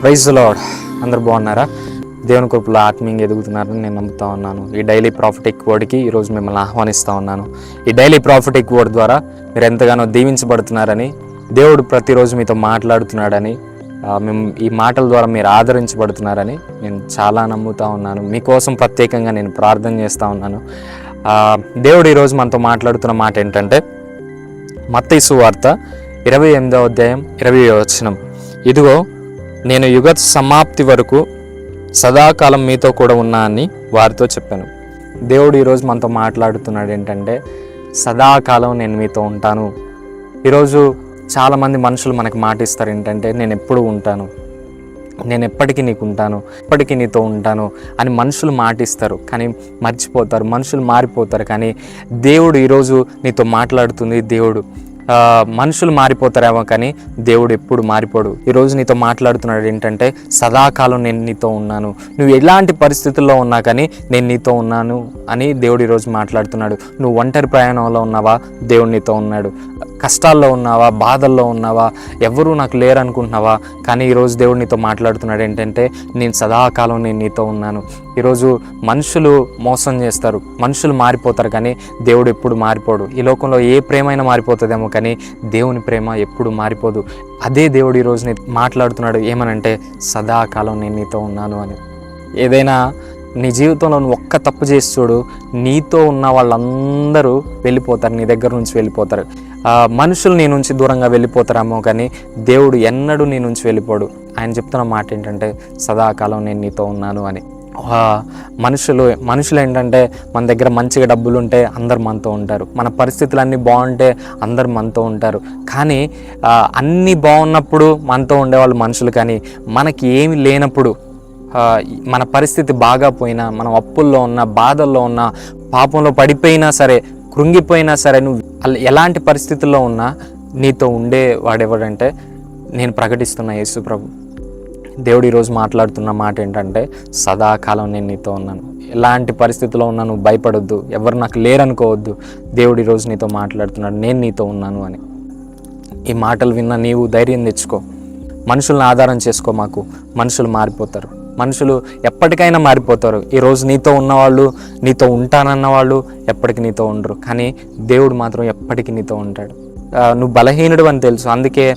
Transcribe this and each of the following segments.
Praise lord అందరు బాగున్నారా? దేవుని కృపలో ఆత్మీయంగా ఎదుగుతున్నారని నేను నమ్ముతా ఉన్నాను. ఈ డైలీ ప్రాఫిటిక్ వర్డ్కి ఈరోజు మిమ్మల్ని ఆహ్వానిస్తూ ఉన్నాను. ఈ డైలీ ప్రాఫిటిక్ వర్డ్ ద్వారా మీరు ఎంతగానో దీవించబడుతున్నారని దేవుడు ప్రతిరోజు మీతో మాట్లాడుతున్నాడని మేము ఈ మాటల ద్వారా మీరు ఆదరించబడుతున్నారని నేను చాలా నమ్ముతా ఉన్నాను. మీకోసం ప్రత్యేకంగా నేను ప్రార్థన చేస్తూ ఉన్నాను. దేవుడు ఈరోజు మనతో మాట్లాడుతున్న మాట ఏంటంటే మత్తైసు సువార్త ఇరవై ఎనిమిదో అధ్యాయం ఇరవై వచనం. ఇదిగో నేను యుగ సమాప్తి వరకు సదాకాలం మీతో కూడా ఉన్నా అని వారితో చెప్పాను. దేవుడు ఈరోజు మనతో మాట్లాడుతున్నాడు ఏంటంటే సదాకాలం నేను మీతో ఉంటాను. ఈరోజు చాలామంది మనుషులు మనకు మాట ఇస్తారు ఏంటంటే నేను ఎప్పుడు ఉంటాను. నేను ఎప్పటికీ నీకు ఉంటాను. ఎప్పటికీ నీతో ఉంటాను. అని మనుషులు మాటిస్తారు. కానీ మర్చిపోతారు. మనుషులు మారిపోతారు. కానీ దేవుడు ఈరోజు నీతో మాట్లాడుతుంది. దేవుడు మనుషులు మారిపోతారేమో కానీ దేవుడు ఎప్పుడు మారిపోడు. ఈరోజు నీతో మాట్లాడుతున్నాడు ఏంటంటే సదాకాలం నేను నీతో ఉన్నాను. నువ్వు ఎలాంటి పరిస్థితుల్లో ఉన్నా కానీ నేను నీతో ఉన్నాను అని దేవుడు ఈరోజు మాట్లాడుతున్నాడు. నువ్వు ఒంటరి ప్రయాణంలో ఉన్నావా? దేవుడు నీతో ఉన్నాడు. కష్టాల్లో ఉన్నావా? బాధల్లో ఉన్నావా? ఎవరు నాకు లేరనుకుంటున్నావా? కానీ ఈరోజు దేవుడు నీతో మాట్లాడుతున్నాడు ఏంటంటే నేను సదాకాలం నేను నీతో ఉన్నాను. ఈరోజు మనుషులు మోసం చేస్తారు. మనుషులు మారిపోతారు కానీ దేవుడు ఎప్పుడు మారిపోడు. ఈ లోకంలో ఏ ప్రేమైనా మారిపోతుందేమో కానీ దేవుని ప్రేమ ఎప్పుడు మారిపోదు. అదే దేవుడు ఈరోజు నీ మాట్లాడుతున్నాడు ఏమనంటే సదాకాలం నేను నీతో ఉన్నాను అని. ఏదైనా నీ జీవితంలో నువ్వు ఒక్క తప్పు చేసి చూడు నీతో ఉన్న వాళ్ళందరూ వెళ్ళిపోతారు నీ దగ్గర నుంచి వెళ్ళిపోతారు. మనుషులు నీ నుంచి దూరంగా వెళ్ళిపోతారేమో కానీ దేవుడు ఎన్నడూ నీ నుంచి వెళ్ళిపోడు. ఆయన చెప్తున్న మాట ఏంటంటే సదాకాలం నేను నీతో ఉన్నాను అని. మనుషులు మనుషులు ఏంటంటే మన దగ్గర మంచిగా డబ్బులు ఉంటే అందరు మనతో ఉంటారు. మన పరిస్థితులు అన్నీ బాగుంటే అందరు మనతో ఉంటారు. కానీ అన్నీ బాగున్నప్పుడు మనతో ఉండేవాళ్ళు మనుషులు కానీ మనకి ఏమి లేనప్పుడు మన పరిస్థితి బాగా పోయినా మనం అప్పుల్లో ఉన్న బాధల్లో ఉన్న పాపంలో పడిపోయినా సరే కృంగిపోయినా సరే నువ్వు ఎలాంటి పరిస్థితుల్లో ఉన్నా నీతో ఉండే వాడెవడంటే నేను ప్రకటిస్తున్న యేసు ప్రభు. దేవుడు ఈరోజు మాట్లాడుతున్న మాట ఏంటంటే సదాకాలం నేను నీతో ఉన్నాను. ఎలాంటి పరిస్థితిలో ఉన్నా నువ్వు భయపడొద్దు. ఎవరు నాకు లేరనుకోవద్దు. దేవుడు ఈరోజు నీతో మాట్లాడుతున్నాడు. నేను నీతో ఉన్నాను అని. ఈ మాటలు విన్న నీవు ధైర్యం తెచ్చుకో. మనుషులను ఆధారం చేసుకో మాకు. మనుషులు మారిపోతారు. మనుషులు ఎప్పటికైనా మారిపోతారు. ఈరోజు నీతో ఉన్నవాళ్ళు నీతో ఉంటానన్న వాళ్ళు ఎప్పటికీ నీతో ఉండరు. కానీ దేవుడు మాత్రం ఎప్పటికీ నీతో ఉంటాడు. నువ్వు బలహీనుడు అని తెలుసు. అందుకే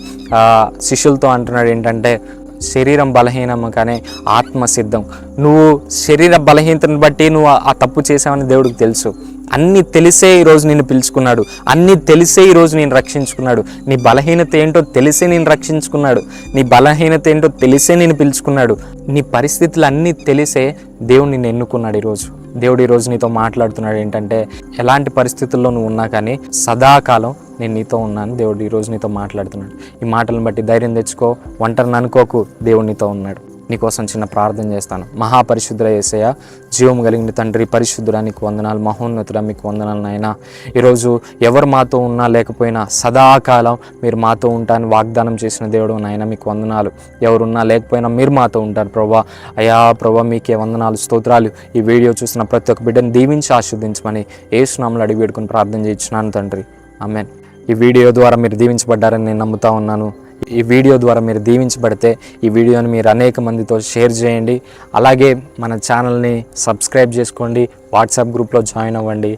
శిష్యులతో అంటున్నాడు ఏంటంటే శరీరం బలహీనం కానీ ఆత్మ సిద్ధం. నువ్వు శరీర బలహీనతను బట్టి నువ్వు ఆ- ఆ తప్పు చేసావని దేవుడికి తెలుసు. అన్నీ తెలిసే ఈరోజు నేను పిలుచుకున్నాడు. అన్నీ తెలిసే ఈరోజు నేను రక్షించుకున్నాడు. నీ బలహీనత ఏంటో తెలిసే నేను రక్షించుకున్నాడు. నీ బలహీనత ఏంటో తెలిసే నేను పిలుచుకున్నాడు. నీ పరిస్థితులు అన్నీ తెలిసే దేవుడు నిన్ను ఎన్నుకున్నాడు ఈరోజు దేవుడు ఈరోజు నీతో మాట్లాడుతున్నాడు ఏంటంటే ఎలాంటి పరిస్థితుల్లో నువ్వు ఉన్నా కానీ సదాకాలం నేను నీతో ఉన్నాను. దేవుడు ఈరోజు నీతో మాట్లాడుతున్నాడు. ఈ మాటలను బట్టి ధైర్యం తెచ్చుకో ఒంటరిని అనుకోకు. దేవుడు నీతో ఉన్నాడు. నీకోసం చిన్న ప్రార్థన చేస్తాను. మహాపరిశుద్ధుల ఏసయ్య జీవం కలిగిన తండ్రి పరిశుద్ధుడా నీకు వందనాలు మహోన్నతుడా మీకు వందనాలు నాయన. ఈరోజు ఎవరు మాతో ఉన్నా లేకపోయినా సదాకాలం మీరు మాతో ఉంటారని వాగ్దానం చేసిన దేవుడు నాయన మీకు వందనాలు. ఎవరున్నా లేకపోయినా మీరు మాతో ఉంటారు ప్రభా. అయా ప్రభా మీకే వందనాలు స్తోత్రాలు. ఈ వీడియో చూసిన ప్రతి ఒక్క బిడ్డను దీవించి ఆస్వాదించమని ఏసునామలు అడిగి వేడుకొని ప్రార్థన చేయించున్నాను తండ్రి. ఆమెన్. ఈ వీడియో ద్వారా మీరు దీవించబడ్డారని నేను నమ్ముతా ఉన్నాను. ఈ వీడియో ద్వారా మీరు దీవించబడితే ఈ వీడియోని మీరు అనేక మందితో షేర్ చేయండి. అలాగే మన ఛానల్ని సబ్స్క్రైబ్ చేసుకోండి. వాట్సాప్ గ్రూప్లో జాయిన్ అవ్వండి.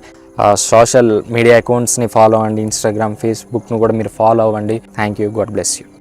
సోషల్ మీడియా అకౌంట్స్ని ఫాలో అవ్వండి. ఇన్స్టాగ్రామ్ ఫేస్బుక్ను కూడా మీరు ఫాలో అవ్వండి. Thank you. God bless you.